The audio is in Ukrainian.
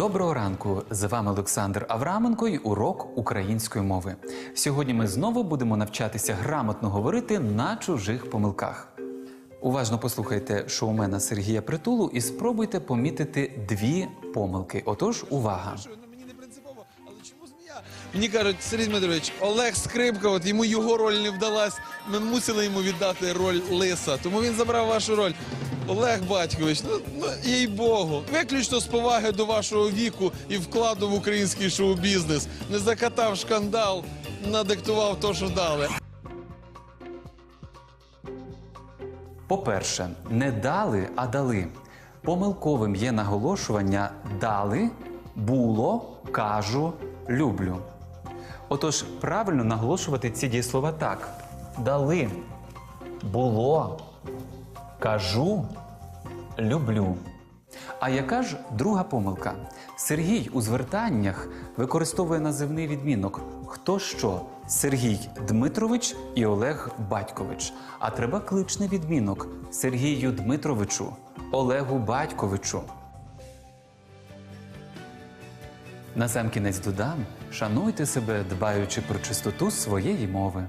Доброго ранку! З вами Олександр Авраменко і урок української мови. Сьогодні ми знову будемо навчатися грамотно говорити на чужих помилках. Уважно послухайте шоумена Сергія Притулу і спробуйте помітити дві помилки. Отож, увага! Ну, мені кажуть, Сергій Дмитрович, Олег Скрипка, от йому його роль не вдалась. Ми мусили йому віддати роль лиса, тому він забрав вашу роль. Олег Батькович, ну, ну їй Богу, виключно з поваги до вашого віку і вкладу в український шоу-бізнес. Не закатав шкандал, надиктував то, що дали. По-перше, не дали, а дали. Помилковим є наголошування дали, було, кажу, люблю. Отож, правильно наголошувати ці дієслова так: дали, було, кажу, люблю. А яка ж друга помилка? Сергій у звертаннях використовує називний відмінок хто що Сергій Дмитрович і Олег Батькович. А треба кличний відмінок Сергію Дмитровичу, Олегу Батьковичу. На сам кінець додам, шануйте себе, дбаючи про чистоту своєї мови.